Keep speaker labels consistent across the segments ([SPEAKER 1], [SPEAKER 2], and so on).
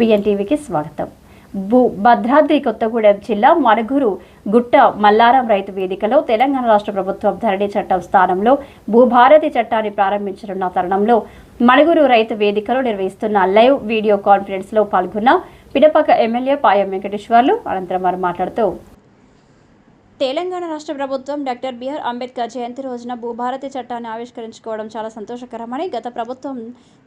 [SPEAKER 1] SPN టీవీకి స్వాగతం. భూ భద్రాద్రి కొత్తగూడెం జిల్లా మరుగురు గుట్ట మల్లారం రైతు వేదికలో తెలంగాణ రాష్ట్ర ప్రభుత్వం ధరణి చట్టం స్థానంలో భూభారతి చట్టాన్ని ప్రారంభించనున్న తరుణంలో మణుగురు రైతు వేదికలో నిర్వహిస్తున్న లైవ్ వీడియో కాన్ఫరెన్స్లో పాల్గొన్న పిడపక ఎమ్మెల్యే పాయం వెంకటేశ్వర్లు అనంతరం వారు మాట్లాడుతూ తెలంగాణ రాష్ట్ర ప్రభుత్వం డాక్టర్ బిఆర్ అంబేద్కర్ జయంతి రోజున భూభారతి చట్టాన్ని ఆవిష్కరించుకోవడం చాలా సంతోషకరమని గత ప్రభుత్వం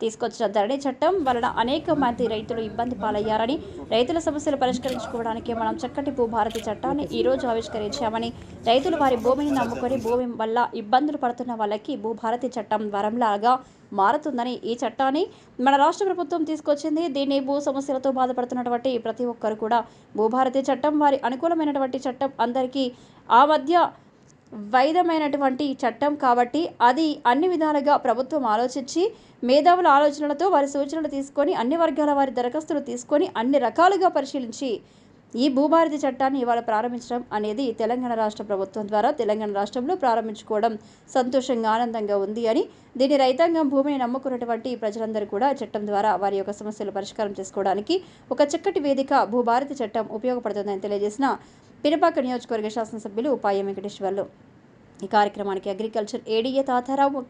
[SPEAKER 1] తీసుకొచ్చిన ధరణి చట్టం వలన అనేక మంది రైతులు ఇబ్బంది పాలయ్యారని రైతుల సమస్యలు పరిష్కరించుకోవడానికి మనం చక్కటి భూభారతి చట్టాన్ని ఈరోజు ఆవిష్కరించామని రైతులు వారి భూమిని నమ్ముకొని భూమి వల్ల ఇబ్బందులు పడుతున్న వాళ్ళకి భూభారతి చట్టం వరంలాగా మారుతుందని ఈ చట్టాన్ని మన రాష్ట్ర ప్రభుత్వం తీసుకొచ్చింది. దీన్ని భూ సమస్యలతో బాధపడుతున్నటువంటి ప్రతి ఒక్కరు కూడా భూభారతి చట్టం వారి అనుకూలమైనటువంటి చట్టం అందరికీ ఆ మధ్య వైదమైనటువంటి చట్టం కాబట్టి అది అన్ని విధాలుగా ప్రభుత్వం ఆలోచించి మేధావుల ఆలోచనలతో వారి సూచనలు తీసుకొని అన్ని వర్గాల వారి దరఖాస్తులు తీసుకొని అన్ని రకాలుగా పరిశీలించి ఈ భూభారతి చట్టాన్ని ఇవాళ ప్రారంభించడం అనేది తెలంగాణ రాష్ట్ర ప్రభుత్వం ద్వారా తెలంగాణ రాష్ట్రంలో ప్రారంభించుకోవడం సంతోషంగా ఆనందంగా ఉంది అని దీని రైతాంగం భూమిని నమ్ముకున్నటువంటి ప్రజలందరూ కూడా చట్టం ద్వారా వారి యొక్క సమస్యలు పరిష్కారం చేసుకోవడానికి ఒక చక్కటి వేదిక భూభారతి చట్టం ఉపయోగపడుతుందని తెలియజేసిన పినపాక నియోజకవర్గ శాసనసభ్యులు ఉపాయ వెంకటేశ్వర్లు. ఈ కార్యక్రమానికి agriculture ADA Tatarao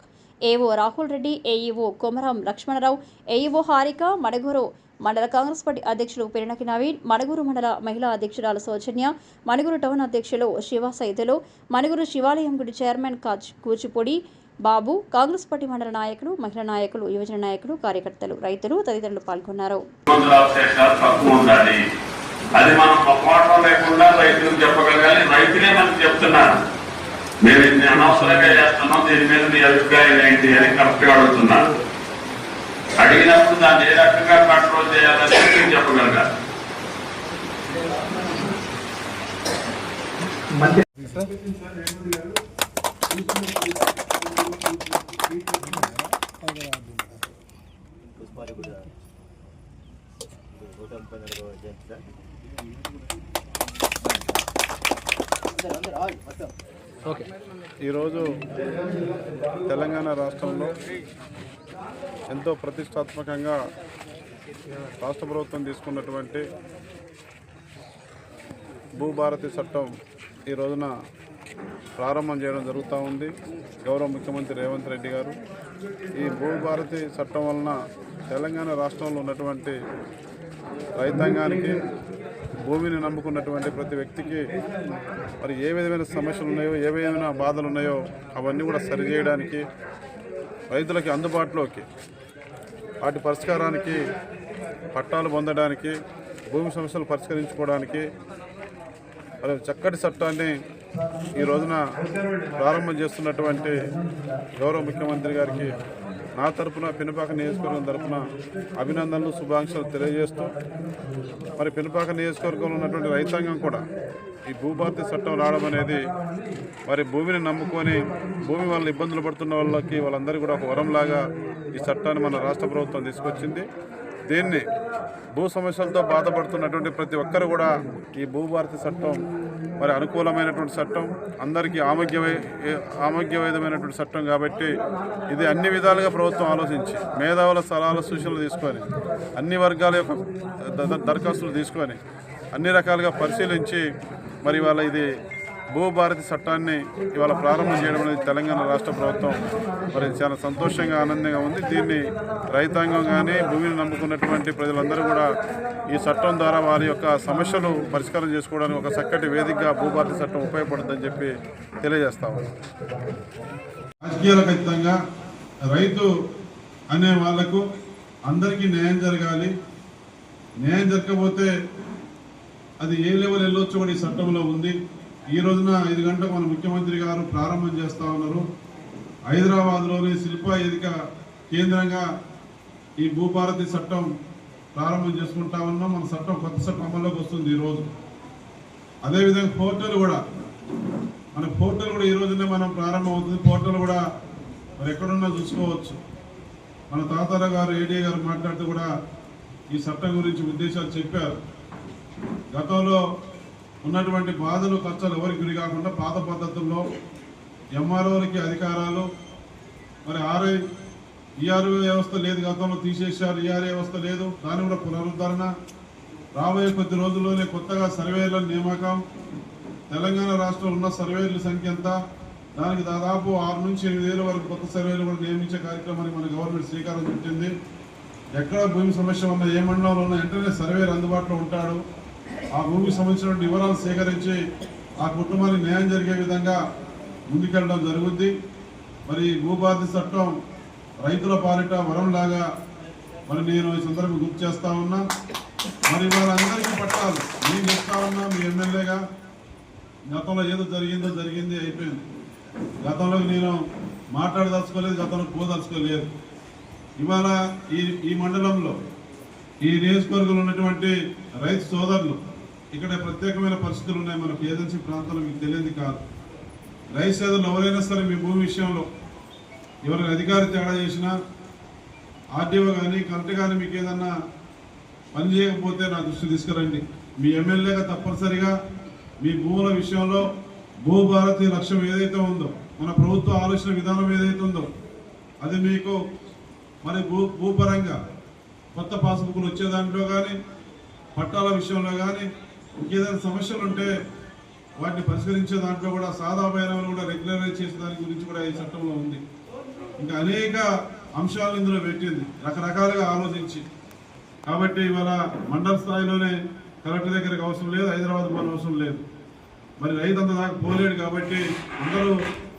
[SPEAKER 1] AO Rahul Reddy AEO Komaram Lakshmanarao AEO Harika Madaguru మండల కాంగ్రెస్ పార్టీ అధ్యక్షులు పిరణకి నవీన్ మణుగూరు మండల మహిళా అధ్యక్షురాలు సౌజన్య మణుగూరు టౌన్ అధ్యక్షులు శివ సైతులు మణుగూరు శివాలయం గుడి చైర్మన్ కాచ్ కూచిపూడి బాబు కాంగ్రెస్ పార్టీ మండల నాయకులు మహిళా నాయకులు యువజన నాయకులు కార్యకర్తలు రైతులు తదితరులు పాల్గొన్నారు.
[SPEAKER 2] అది మనం లేకుండా రైతులకు చెప్పగలగాలి. రైతులే మనకు చెప్తున్నారు. మేము ఇన్ని అనవసరంగా చేస్తున్నాం దీని మీద మీ అభిప్రాయం ఏంటి అని కరెక్ట్గా అడుగుతున్నారు అడిగినప్పుడు దాన్ని ఏ రకంగా కంట్రోల్ చేయాలని మీరు చెప్పగలగాలి.
[SPEAKER 3] ఈరోజు తెలంగాణ రాష్ట్రంలో ఎంతో ప్రతిష్టాత్మకంగా రాష్ట్ర ప్రభుత్వం తీసుకున్నటువంటి భూభారతి చట్టం ఈ రోజున ప్రారంభం చేయడం జరుగుతూ ఉంది. గౌరవ ముఖ్యమంత్రి రేవంత్ రెడ్డి గారు ఈ భూభారతి చట్టం వలన తెలంగాణ రాష్ట్రంలో ఉన్నటువంటి రైతాంగానికి భూమిని నమ్ముకున్నటువంటి ప్రతి వ్యక్తికి మరి ఏ విధమైన సమస్యలు ఉన్నాయో ఏ విధమైన బాధలు ఉన్నాయో అవన్నీ కూడా సరిచేయడానికి రైతులకి అందుబాటులోకి వాటి పరిష్కారానికి పట్టాలు పొందడానికి భూమి సమస్యలు పరిష్కరించుకోవడానికి మరి చక్కటి చట్టాన్ని ఈ రోజున ప్రారంభం చేస్తున్నటువంటి గౌరవ ముఖ్యమంత్రి గారికి నా తరపున పినపాక నియోజకవర్గం తరపున అభినందనలు శుభాకాంక్షలు తెలియజేస్తూ మరి పినపాక నియోజకవర్గంలో ఉన్నటువంటి రైతాంగం కూడా ఈ భూభారతి చట్టం రావడం అనేది మరి భూమిని నమ్ముకొని భూమి వల్ల ఇబ్బందులు పడుతున్న వాళ్ళకి వాళ్ళందరికీ కూడా ఒక వరంలాగా ఈ చట్టాన్ని మన రాష్ట్ర ప్రభుత్వం తీసుకొచ్చింది. దీన్ని భూ సమస్యలతో బాధపడుతున్నటువంటి ప్రతి ఒక్కరు కూడా ఈ భూభారతి చట్టం మరి అనుకూలమైనటువంటి చట్టం అందరికీ ఆరోగ్యవై ఆమోగ్యవేదమైనటువంటి చట్టం కాబట్టి ఇది అన్ని విధాలుగా ప్రభుత్వం ఆలోచించి మేధావుల సలహాల సూచనలు తీసుకొని అన్ని వర్గాల యొక్క దరఖాస్తులు తీసుకొని అన్ని రకాలుగా పరిశీలించి మరి వాళ్ళ ఇది భూభారతి చట్టాన్ని ఇవాళ ప్రారంభం చేయడం అనేది తెలంగాణ రాష్ట్ర ప్రభుత్వం మరి చాలా సంతోషంగా ఆనందంగా ఉంది. దీన్ని రైతాంగం కానీ భూమిని నమ్ముకున్నటువంటి ప్రజలందరూ కూడా ఈ చట్టం ద్వారా వారి యొక్క సమస్యలు పరిష్కారం చేసుకోవడానికి ఒక చక్కటి వేదికగా భూభారతి చట్టం ఉపయోగపడుతుందని చెప్పి తెలియజేస్తాము
[SPEAKER 4] రాజకీయాలకు ఖచ్చితంగా రైతు అనే వాళ్ళకు అందరికీ న్యాయం జరగాలి. న్యాయం జరగకపోతే అది ఏ లెవెల్ వెళ్ళొచ్చు కూడా ఈ చట్టంలో ఉంది. ఈ రోజున ఐదు గంటలకు మన ముఖ్యమంత్రి గారు ప్రారంభం చేస్తా ఉన్నారు. హైదరాబాద్లోని శిల్ప ఎదిక కేంద్రంగా ఈ భూభారతి చట్టం ప్రారంభం చేసుకుంటా ఉన్నాం. మన చట్టం కొత్త చట్టం అమల్లోకి వస్తుంది ఈరోజు అదేవిధంగా పోర్టల్ కూడా మన పోర్టల్ కూడా ఈ రోజునే మనం ప్రారంభం అవుతుంది పోర్టల్ కూడా మరి ఎక్కడున్నా చూసుకోవచ్చు. మన తాతార గారు ఏడీ గారు మాట్లాడుతూ కూడా ఈ చట్టం గురించి ఉద్దేశాలు చెప్పారు. గతంలో ఉన్నటువంటి బాధలు ఖర్చులు ఎవరికి గురి కాకుండా పాత పద్ధతుల్లో ఎంఆర్ఓలకి అధికారాలు మరి ఆర్ఐ
[SPEAKER 3] ఈఆర్ఓ వ్యవస్థ లేదు గతంలో తీసేశారు ఈఆర్ఏ వ్యవస్థ లేదు దాని కూడా పునరుద్ధరణ రాబోయే కొద్ది రోజుల్లోనే కొత్తగా సర్వేల నియామకం తెలంగాణ రాష్ట్రంలో ఉన్న సర్వేల సంఖ్య ఎంత దానికి దాదాపు ఆరు నుంచి ఎనిమిది వేల వరకు కొత్త సర్వేలు కూడా నియమించే కార్యక్రమాన్ని మన గవర్నమెంట్ శ్రీకారం చుట్టింది. ఎక్కడ భూమి సమస్య ఉన్న ఏ మండలంలో ఉన్న వెంటనే సర్వేలు అందుబాటులో ఉంటాడు. ఆ భూమికి సంబంధించిన వివరాలు సేకరించి ఆ కుటుంబానికి న్యాయం జరిగే విధంగా ముందుకెళ్ళడం జరుగుద్ది. మరి భూబాధ్య చట్టం రైతుల పాలిట వరంలాగా మరి నేను ఈ సందర్భం గుర్తు చేస్తా ఉన్నా. మరి వాళ్ళందరికీ పట్టాలి. నేను చెప్తా ఉన్నా మీ ఎమ్మెల్యేగా గతంలో ఏదో జరిగిందో జరిగింది అయిపోయింది. గతంలో నేను మాట్లాడదలుచుకోలేదు గతంలో పోదలుచుకోలేదు. ఇవాళ ఈ ఈ మండలంలో ఈ నియోజకవర్గంలో ఉన్నటువంటి రైతు సోదరులు ఇక్కడ ప్రత్యేకమైన పరిస్థితులు ఉన్నాయి. మనకు ఏజెన్సీ ప్రాంతంలో మీకు తెలియదు కాదు. రైతు సోదరులు ఎవరైనా సరే మీ భూమి విషయంలో ఎవరైనా అధికారి తేడా చేసినా ఆర్డీఓ కానీ కలెక్టర్ కానీ మీకు ఏదన్నా పని చేయకపోతే నా దృష్టి తీసుకురండి. మీ ఎమ్మెల్యేగా తప్పనిసరిగా మీ భూముల విషయంలో భూభారతి లక్ష్యం ఏదైతే ఉందో మన ప్రభుత్వ ఆలోచన విధానం ఏదైతే ఉందో అది మీకు మరి భూ భూపరంగా కొత్త పాస్బుక్లు వచ్చే దాంట్లో కానీ పట్టాల విషయంలో కానీ ఇంకేదైనా సమస్యలు ఉంటే వాటిని పరిష్కరించే దాంట్లో కూడా సాదా బైనాలు కూడా రెగ్యులరైజ్ చేసే దాని గురించి కూడా ఈ చట్టంలో ఉంది. ఇంకా అనేక అంశాలు ఇందులో పెట్టింది. రకరకాలుగా ఆలోచించి. కాబట్టి ఇవాళ మండల స్థాయిలోనే కలెక్టర్ దగ్గరికి అవసరం లేదు హైదరాబాద్ పోని అవసరం లేదు. మరి రైతు అంత దాకా పోలేడు కాబట్టి అందరూ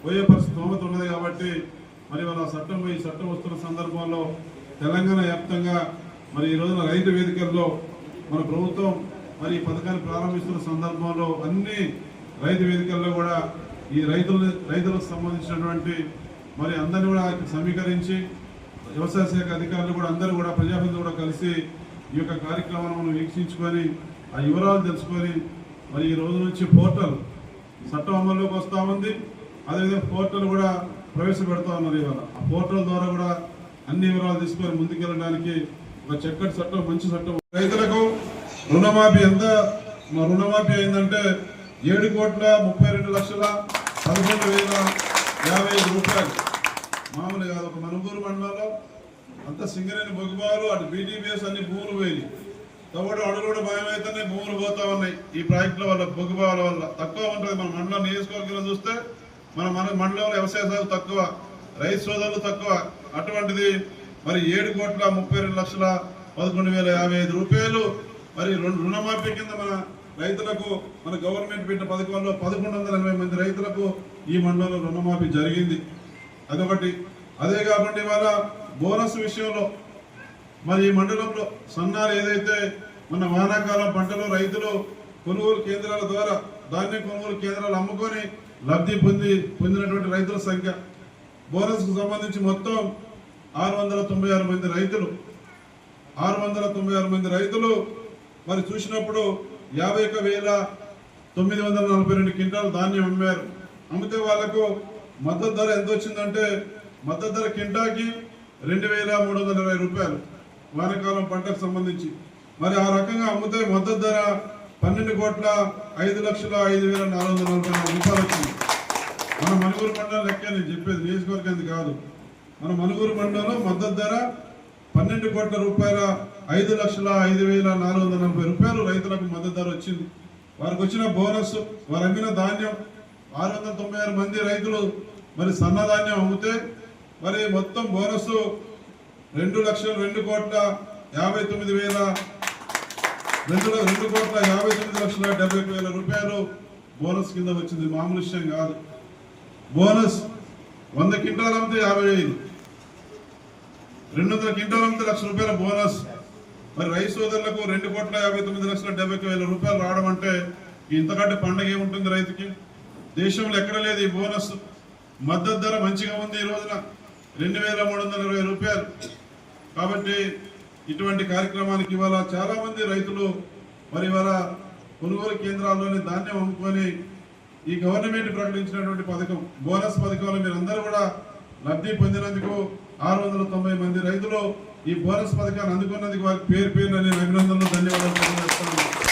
[SPEAKER 3] పోయే పరిస్థితి స్తోమత ఉన్నది కాబట్టి మరి వాళ్ళ చట్టం ఈ చట్టం వస్తున్న సందర్భంలో తెలంగాణ వ్యాప్తంగా మరి ఈ రోజున రైతు వేదికల్లో మన ప్రభుత్వం మరి ఈ పథకాన్ని ప్రారంభిస్తున్న సందర్భంలో అన్ని రైతు వేదికల్లో కూడా ఈ రైతుల రైతులకు సంబంధించినటువంటి మరి అందరిని కూడా సమీకరించి వ్యవసాయ శాఖ అధికారులు కూడా అందరూ కూడా ప్రజాప్రతినిధులు కూడా కలిసి ఈ యొక్క కార్యక్రమాన్ని మనం వీక్షించుకొని ఆ వివరాలు తెలుసుకొని మరి ఈ రోజు నుంచి పోర్టల్ చట్టం అమల్లోకి వస్తూ ఉంది. అదేవిధంగా పోర్టల్ కూడా ప్రవేశపెడతా ఉన్నారు ఇవాళ. ఆ పోర్టల్ ద్వారా కూడా అన్ని వివరాలు తీసుకొని ముందుకెళ్ళడానికి ఒక చక్కటి చట్టం మంచి చట్టం. రైతులకు రుణమాఫీ ఎంత? మా రుణమాఫీ అయిందంటే ఏడు కోట్ల ముప్పై రెండు లక్షల పదకొండు వేల యాభై ఐదు రూపాయలు. మామూలు కాదు ఒక మనుగూరు మండలంలో అంత సింగరేణి బొగ్గుబాలు అటు బీటీపీఎస్ అన్ని భూములు పోయి కాబట్టి అడుగు కూడా భయమైతేనే భూములు పోతా ఉన్నాయి ఈ ప్రాజెక్టుల వల్ల బొగ్గుబావుల వల్ల. తక్కువ ఉంటుంది మన మండలం నియోజకవర్గంలో చూస్తే మన మన మండలంలో వ్యవసాయ సాగు తక్కువ రైతు సోదరులు తక్కువ. అటువంటిది మరి ఏడు కోట్ల ముప్పై రెండు లక్షల పదకొండు వేల యాభై ఐదు రూపాయలు మరి రుణ- రుణమాఫీ కింద మన రైతులకు మన గవర్నమెంట్ పెట్టిన పథకంలో పదకొండు వందల ఎనభై మంది రైతులకు ఈ మండలంలో రుణమాఫీ జరిగింది. అదొకటి. అదే కాకుండా ఇవాళ బోనస్ విషయంలో మరి ఈ మండలంలో సన్నాలు ఏదైతే మన వానాకాలం పంటలో రైతులు కొనుగోలు కేంద్రాల ద్వారా ధాన్యం కొనుగోలు కేంద్రాలు అమ్ముకొని లబ్ధి పొంది పొందినటువంటి రైతుల సంఖ్య. బోనస్కు సంబంధించి మొత్తం ఆరు వందల తొంభై ఆరు మంది రైతులు. ఆరు వందల తొంభై ఆరు మంది రైతులు మరి చూసినప్పుడు యాభై ఒక వేల తొమ్మిది వందల నలభై రెండు క్వింటాలు ధాన్యం అమ్మారు. అమ్మితే వాళ్ళకు మద్దతు ధర ఎంత వచ్చిందంటే మద్దతు ధర కింటాకి రెండు వేల మూడు వందల ఇరవై రూపాయలు వానాకాలం పంటకు సంబంధించి. మరి ఆ రకంగా అమ్మితే మద్దతు ధర పన్నెండు కోట్ల ఐదు లక్షల ఐదు వేల నాలుగు వందల నలభై రూపాయలు వచ్చింది. మన మణిపూర్ మండలం లెక్క నేను చెప్పేది నియోజకవర్గం కాదు. మన మనుగూరు మండలంలో మద్దతు ధర పన్నెండు కోట్ల రూపాయల ఐదు లక్షల ఐదు వేల నాలుగు వందల నలభై రూపాయలు రైతులకు మద్దతు ధర వచ్చింది. వారికి వచ్చిన బోనస్ వారు అమ్మిన ధాన్యం ఆరు వందల తొంభై ఆరు మంది రైతులు మరి సన్నధాన్యం అమ్మితే మరి మొత్తం బోనస్ రెండు లక్షల రెండు కోట్ల యాభై తొమ్మిది వేల రెండు రెండు కోట్ల యాభై తొమ్మిది లక్షల డెబ్బై వేల రూపాయలు బోనస్ కింద వచ్చింది. మామూలు విషయం కాదు. బోనస్ వంద క్వింటాలు అమ్మితే యాభై వేలు. రెండు వందల క్వింటాలు అమ్మితే లక్ష రూపాయల బోనస్. మరి రైతు సోదరులకు రెండు కోట్ల యాభై తొమ్మిది లక్షల డెబ్బై వేల రూపాయలు రావడం అంటే ఇంతకంటే పండగ ఏముంటుంది రైతుకి? దేశంలో ఎక్కడ లేదు ఈ బోనస్. మద్దతు ధర మంచిగా ఉంది ఈ రోజున. రెండు వేల మూడు వందల ఇరవై రూపాయలు. కాబట్టి ఇటువంటి కార్యక్రమానికి ఇవాళ చాలా మంది రైతులు మరి ఇవాళ కొనుగోలు కేంద్రాల్లోని ధాన్యం అమ్ముకొని ఈ గవర్నమెంట్ ప్రకటించినటువంటి పథకం బోనస్ పథకంలో మీరు కూడా లబ్ధి పొందినందుకు ఆరు వందల తొంభై మంది రైతులు ఈ బోనస్ పథకాన్ని అందుకున్నందుకు వారికి పేరు పేరున నేను అభినందనలు ధన్యవాదాలు